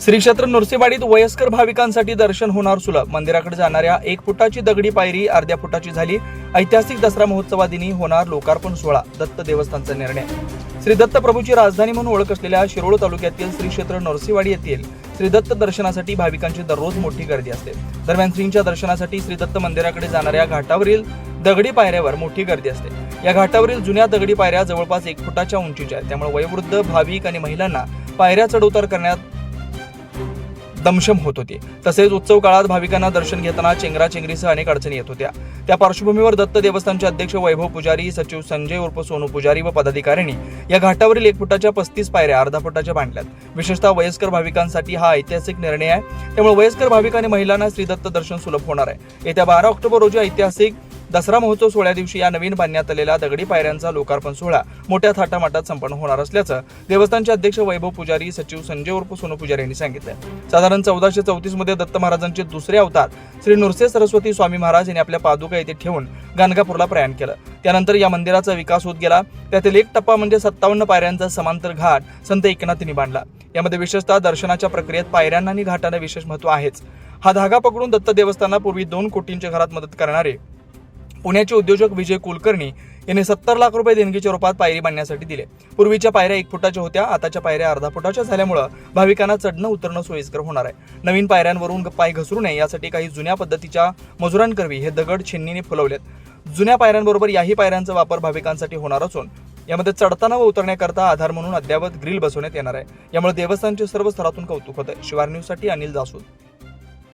श्री क्षेत्र नृसिंहवाडीत वयस्कर भाविकांसाठी दर्शन होणार सुलभ. मंदिराकडे जाणाऱ्या एक फुटाची दगडी पायरी अर्ध्या फुटाची झाली. ऐतिहासिक दसरा महोत्सवादिनी होणार लोकार्पण सोहळा दत्त देवस्थानचा निर्णय. श्री दत्त प्रभूची राजधानी म्हणून ओळख असलेल्या शिरोळ तालुक्यातील श्री क्षेत्र नरसिंहवाडी येथील श्री दत्त दर्शनासाठी भाविकांची दररोज मोठी गर्दी असते. दरम्यान श्रींच्या दर्शनासाठी श्री दत्त मंदिराकडे जाणाऱ्या घाटावरील दगडी पायऱ्यावर मोठी गर्दी असते. या घाटावरील जुन्या दगडी पायऱ्या जवळपास एक फुटाच्या उंचीच्या आहेत. त्यामुळे वयोवृद्ध भाविक आणि महिलांना पायऱ्या चढउतार करण्यात दमशम होत होती. तसेच उत्सव काळात भाविकांना दर्शन घेताना चेंगराचेंगरीसह अनेक अडचणी येत होत्या. त्या पार्श्वभूमीवर दत्त देवस्थानचे अध्यक्ष वैभव पुजारी सचिव संजय उर्फ सोनू पुजारी व पदाधिकाऱ्यांनी या घाटावरील एक फुटाच्या पस्तीस पायऱ्या अर्धा फुटाच्या बांधल्यात. विशेषतः वयस्कर भाविकांसाठी हा ऐतिहासिक निर्णय आहे. त्यामुळे वयस्कर भाविक आणि महिलांना श्रीदत्त दर्शन सुलभ होणार आहे. येत्या बारा ऑक्टोबर रोजी ऐतिहासिक दसरा महोत्सव सोहळ्या दिवशी या नवीन बांधण्यात आलेल्या दगडी पायऱ्यांचा लोकार्पण सोहळा मोठ्या थाटामाटात संपन्न होणार असल्याचं देवस्थानचे अध्यक्ष वैभव पुजारी सचिव संजय उर्फ सोनू पुजारी यांनी सांगितलं साधारण चौदाशे चौतीसमध्ये दत्त महाराजांचे दुसरे अवतार श्री नुरसे सरस्वती स्वामी महाराज यांनी आपल्या पादुका येथे ठेवून गाणगापूरला प्रयाण केलं. त्यानंतर या मंदिराचा विकास होत गेला. त्यातील एक टप्पा म्हणजे सत्तावन्न पायऱ्यांचा समांतर घाट संत एकनाथींनी बांधला. यामध्ये विशेषतः दर्शनाच्या प्रक्रियेत पायऱ्यांना आणि घाटांना विशेष महत्त्व आहेच. हा धागा पकडून दत्त देवस्थानापूर्वी दोन कोटींच्या घरात मदत करणारे पुण्याचे उद्योजक विजय कुलकर्णी यांनी सत्तर लाख रुपये देणगीच्या रूपात पायरी बांधण्यासाठी दिले. पूर्वीच्या पायऱ्या एक फुटाच्या होत्या आताच्या पायऱ्या अर्धा फुटाच्या झाल्यामुळं भाविकांना चढणं उतरणं सोयीस्कर होणार आहे. नवीन पायऱ्यांवरून पाय घसरू नये यासाठी काही जुन्या पद्धतीच्या मजुरांकरवी हे दगड छिन्नीने फुलवलेत. जुन्या पायऱ्यांबरोबर याही पायऱ्यांचा वापर भाविकांसाठी होणार असून यामध्ये चढताना व उतरण्याकरता आधार म्हणून अद्यावत ग्रिल बसवण्यात येणार आहे. यामुळे देवस्थानचे सर्व स्तरातून कौतुक होत आहे शिवार न्यूजसाठी अनिल जासूद